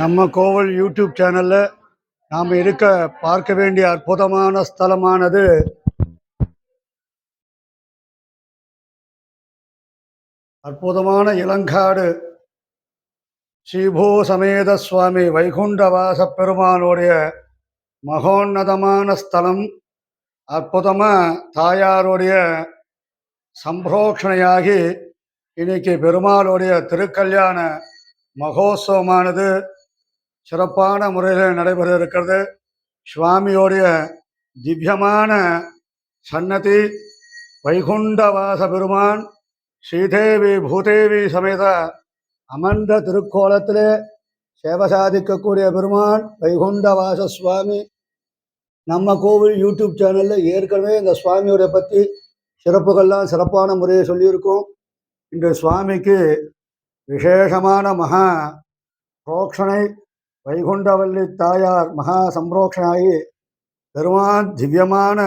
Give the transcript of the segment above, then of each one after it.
நம்ம கோவில் யூடியூப் சேனலில் நாம் இருக்க பார்க்க வேண்டிய அற்புதமான ஸ்தலமானது அற்புதமான இளங்காடு. ஸ்ரீபூ சமேத சுவாமி வைகுண்டவாச பெருமானுடைய மகோன்னதமான ஸ்தலம். அற்புதமாக தாயாருடைய சம்பரோக்ஷணையாகி இன்னைக்கு பெருமாளுடைய திருக்கல்யாண மகோத்சவமானது. சிறப்பான முறையில் நடைபெற இருக்கிறது சுவாமியோடைய திவ்யமான சன்னதி வைகுண்டவாச பெருமான் ஸ்ரீதேவி பூதேவி சமேத அமர்ந்த திருக்கோலத்திலே சேவை சாதிக்கக்கூடிய பெருமான் வைகுண்டவாச சுவாமி. நம்ம கோவில் யூடியூப் சேனலில் ஏற்கனவே இந்த சுவாமியோட பற்றி சிறப்புகள்லாம் சிறப்பான முறையை சொல்லியிருக்கோம். இன்று சுவாமிக்கு விசேஷமான மகா புரோக்ஷனை வைகுண்டவல்லி தாயார் மகா சம்ரோஷனாகி பெருமான் திவ்யமான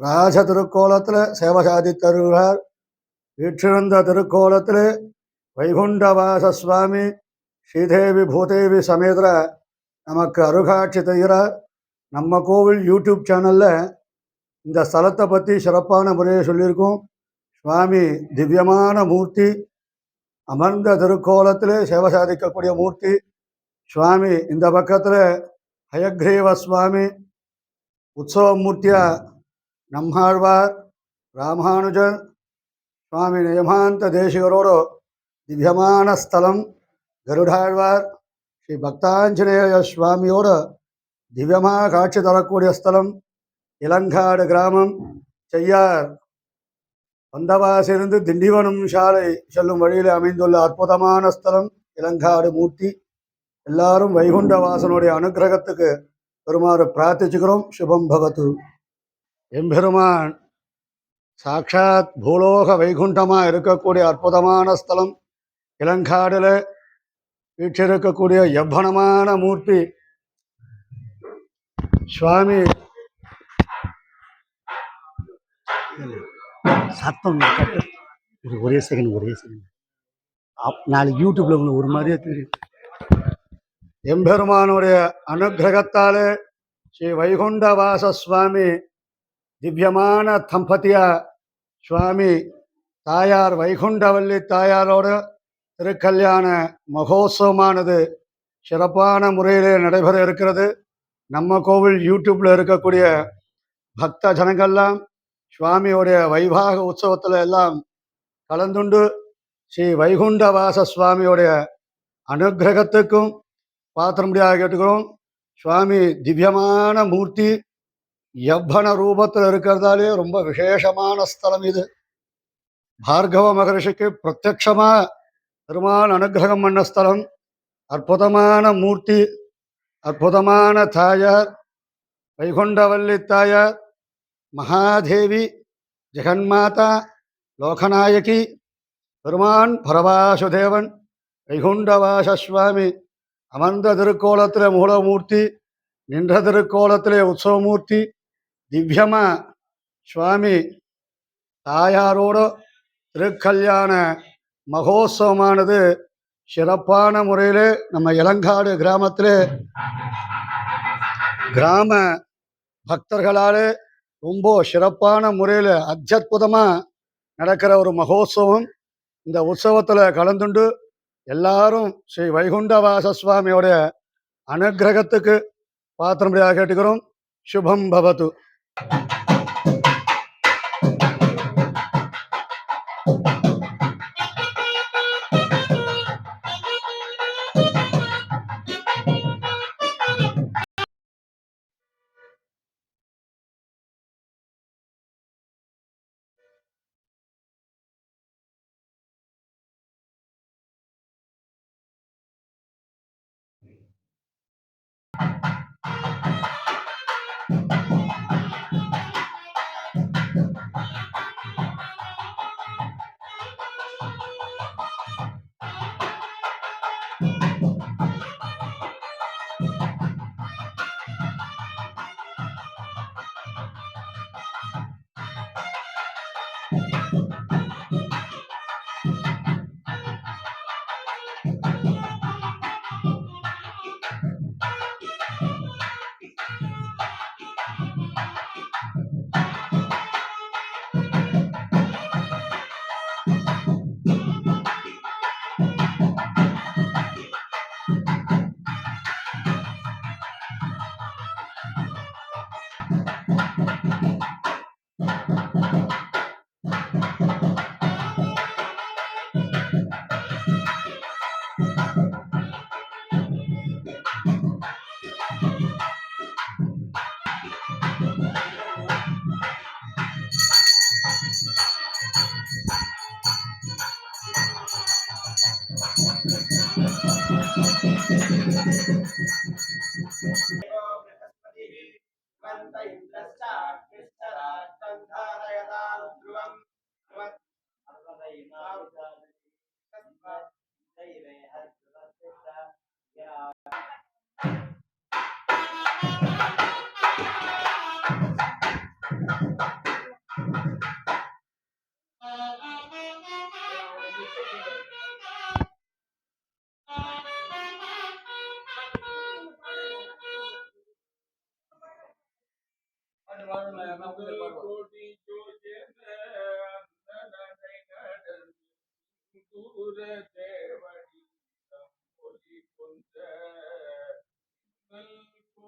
ராஜ திருக்கோலத்தில் சேவை சாதித்தருகிறார் வீற்றிருந்த திருக்கோலத்தில் வைகுண்டவாச சுவாமி ஸ்ரீதேவி பூதேவி சமேதர நமக்கு அருகாட்சி தருகிறார். நம்ம கோவில் யூடியூப் சேனலில் இந்த ஸ்தலத்தை பற்றி சிறப்பான முறையை சொல்லியிருக்கோம். சுவாமி திவ்யமான மூர்த்தி அமர்ந்த திருக்கோலத்தில் சேவை சாதிக்கக்கூடிய மூர்த்தி சுவாமி இந்த பக்கத்தில் ஹயக்ரீவ சுவாமி உற்சவமூர்த்தியா நம்மாழ்வார் ராமானுஜன் சுவாமி நியமாந்த தேசிகரோடு திவ்யமான ஸ்தலம் கருடாழ்வார் ஸ்ரீ பக்தாஞ்சநேய சுவாமியோடு திவ்யமாக காட்சி தரக்கூடிய ஸ்தலம் இளங்காடு கிராமம் செய்யார். வந்தவாசிலிருந்து திண்டிவனம் சாலை செல்லும் வழியில் அமைந்துள்ள அற்புதமான ஸ்தலம் இளங்காடு மூர்த்தி. எல்லாரும் வைகுண்ட வாசனுடைய அனுகிரகத்துக்கு பெருமாறு பிரார்த்திச்சுக்கிறோம். சுபம் பவத்து எம்பெருமான் சாட்சாத் பூலோக வைகுண்டமா இருக்கக்கூடிய அற்புதமான ஸ்தலம். இளங்காடில் வீற்றிருக்கக்கூடிய எவ்வனமான மூர்த்தி. சுவாமி. சத்தம் ஒரு ஒரே செகண்ட் ஒரே செகண்ட் நாளைக்கு யூடியூப்ல உங்களுக்கு ஒரு மாதிரியே தெரியும். எம்பெருமானுடைய அனுகிரகத்தாலே ஸ்ரீ வைகுண்டவாச சுவாமி திவ்யமான தம்பதியா சுவாமி தாயார் வைகுண்டவல்லி தாயாரோட திருக்கல்யாண மகோத்சவமானது சிறப்பான முறையிலே நடைபெற இருக்கிறது. நம்ம கோவில் யூடியூப்பில் இருக்கக்கூடிய பக்த ஜனங்கள்லாம் சுவாமியோடைய வைவாக உற்சவத்தில் எல்லாம் கலந்துண்டு ஸ்ரீ வைகுண்டவாச சுவாமியோடைய அனுகிரகத்துக்கும் பாத்திரம்படியாக கேட்டுக்கிறோம். சுவாமி திவ்யமான மூர்த்தி. எவ்வன ரூபத்தில் இருக்கிறதாலே ரொம்ப விசேஷமான ஸ்தலம் இது. பார்கவ மகரிஷிக்கு பிரத்யக்ஷமா பெருமான் அனுகிரகம் பண்ண ஸ்தலம். அற்புதமான மூர்த்தி அற்புதமான தாயார் வைகுண்டவல்லி தாயார் மகாதேவி ஜெகன்மாதா லோகநாயகி பெருமான் பரவாசுதேவன் வைகுண்டவாச சுவாமி. அமர்ந்த திருக்கோலத்தில் மூலமூர்த்தி நின்ற திருக்கோலத்திலே உற்சவமூர்த்தி திவ்யமா சுவாமி தாயாரோடு திருக்கல்யாண மகோத்சவமானது சிறப்பான முறையில் நம்ம இளங்காடு கிராமத்தில் கிராம பக்தர்களாலே ரொம்ப சிறப்பான முறையில் அத்தியுதமாக நடக்கிற ஒரு மகோத்சவம். இந்த உற்சவத்தில் கலந்துண்டு எல்லாரும் ஸ்ரீ வைகுண்டவாச சுவாமியோடைய அனுகிரகத்துக்கு பாத்திரம்படியாக கேட்டுக்கிறோம். சுபம் பவத்து.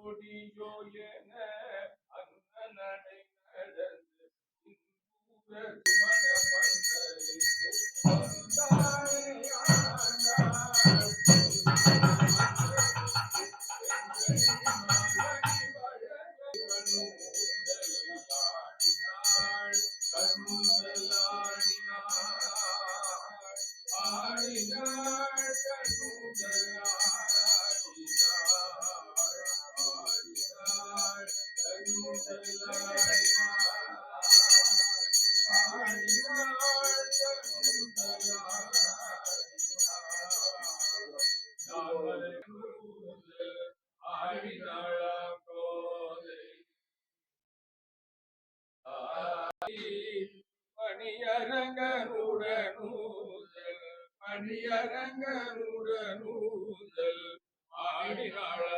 Kodi yo ye ne பணியரங்கனுடனூதல் பணியரங்கனுடனூதல் ஆடினாளா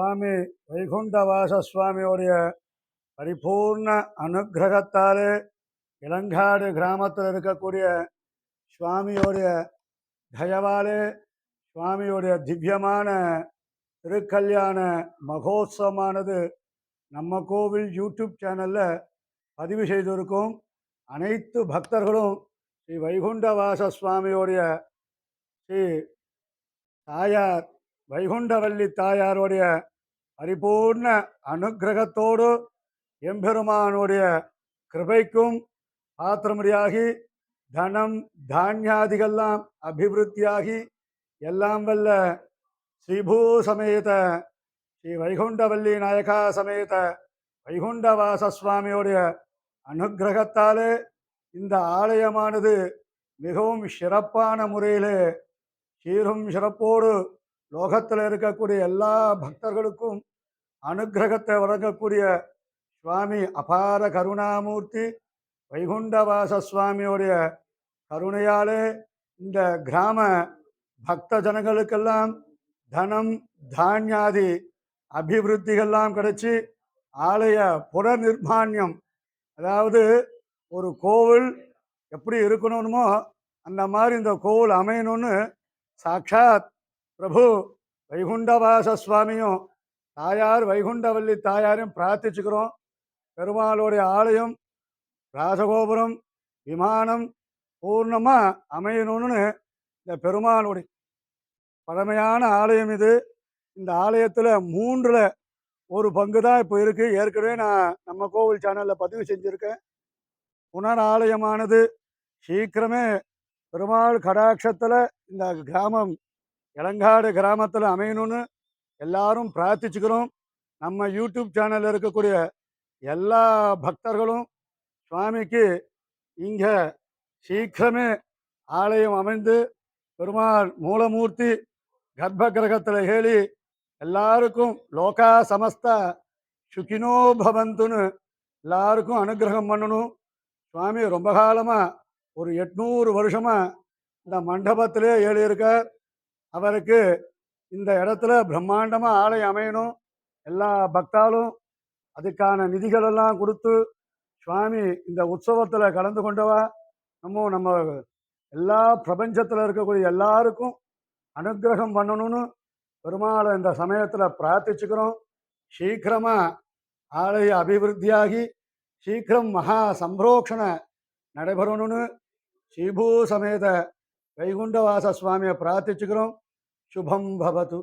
சுவாமி வைகுண்டவாச சுவாமியோடைய பரிபூர்ண அனுகிரகத்தாலே இளங்காடு கிராமத்தில் இருக்கக்கூடிய சுவாமியோடைய தயவாலே சுவாமியோடைய திவ்யமான திருக்கல்யாண மகோத்சவமானது நம்ம கோவில் யூடியூப் சேனலில் பதிவு செய்திருக்கும். அனைத்து பக்தர்களும் ஸ்ரீ வைகுண்டவாச சுவாமியோடைய ஸ்ரீ தாயார் வைகுண்டவல்லி தாயாருடைய பரிபூர்ண அனுக்கிரகத்தோடு எம்பெருமானுடைய கிருபைக்கும் பாத்திரமுடியாகி தனம் தானியாதிகள்லாம் அபிவிருத்தியாகி எல்லாம் வல்ல ஸ்ரீபூ சமேத ஸ்ரீ வைகுண்டவல்லி நாயகா சமேத வைகுண்டவாச சுவாமியோடைய அனுக்கிரகத்தாலே இந்த ஆலயமானது மிகவும் சிறப்பான முறையில் சீரும் சிறப்போடு லோகத்தில் இருக்கக்கூடிய எல்லா பக்தர்களுக்கும் அனுக்கிரகத்தை வழங்கக்கூடிய சுவாமி அபார கருணாமூர்த்தி வைகுண்டவாச சுவாமியோடைய கருணையாலே இந்த கிராம பக்த ஜனங்களுக்கெல்லாம் தனம் தானியாதி அபிவிருத்திகள்லாம் கிடைச்சி ஆலய புனர்நிர்மாணியம். அதாவது ஒரு கோவில் எப்படி இருக்கணுமோ அந்த மாதிரி இந்த கோவில் அமையணும்னு சாட்சாத் பிரபு வைகுண்டவாச சுவாமியும் தாயார் வைகுண்டவல்லி தாயாரையும் பிரார்த்திச்சுக்கிறோம். பெருமாளுடைய ஆலயம் ராஜகோபுரம் விமானம் பூர்ணமாக அமையணும்னு இந்த பெருமாளுடைய பழமையான ஆலயம் இது. இந்த ஆலயத்தில் மூன்றில் ஒரு பங்கு தான் இப்போ இருக்குது ஏற்கனவே நான் நம்ம கோவில் சேனலில் பதிவு செஞ்சுருக்கேன். புனர் ஆலயமானது சீக்கிரமே பெருமாள் கடாட்சத்தில் இந்த கிராமம் இளங்காடு கிராமத்தில் அமையணும்னு எல்லாரும் பிரார்த்திச்சுக்கிறோம். நம்ம யூடியூப் சேனலில் இருக்கக்கூடிய எல்லா பக்தர்களும் சுவாமிக்கு இங்கே சீக்கிரமே ஆலயம் அமைந்து பெருமாள் மூலமூர்த்தி கர்ப்ப கிரகத்தில் ஏழி எல்லாருக்கும் லோகா சமஸ்தா சுகினோ பவந்துன்னு எல்லாருக்கும் அனுகிரகம் பண்ணணும். சுவாமி ரொம்ப காலமாக ஒரு எட்நூறு வருஷமாக இந்த மண்டபத்திலே ஏழியிருக்கார் அவருக்கு இந்த இடத்துல பிரம்மாண்டமாக ஆலயம் அமையணும். எல்லா பக்தாலும் அதுக்கான நிதிகளெல்லாம் கொடுத்து சுவாமி இந்த உற்சவத்தில் கலந்து கொண்டவா? நம்ம நம்ம எல்லா பிரபஞ்சத்தில் இருக்கக்கூடிய எல்லாருக்கும் அனுகிரகம் பண்ணணும்னு பெருமாளை இந்த சமயத்தில் பிரார்த்திச்சுக்கிறோம். சீக்கிரமாக ஆலய அபிவிருத்தியாகி சீக்கிரம் மகா சம்பிரோக்ஷண நடைபெறணும்னு ஸ்ரீபூ சமேத வைகுண்டவாச சுவாமியை பிரார்த்திச்சுக்கிறோம். சுபம் பவது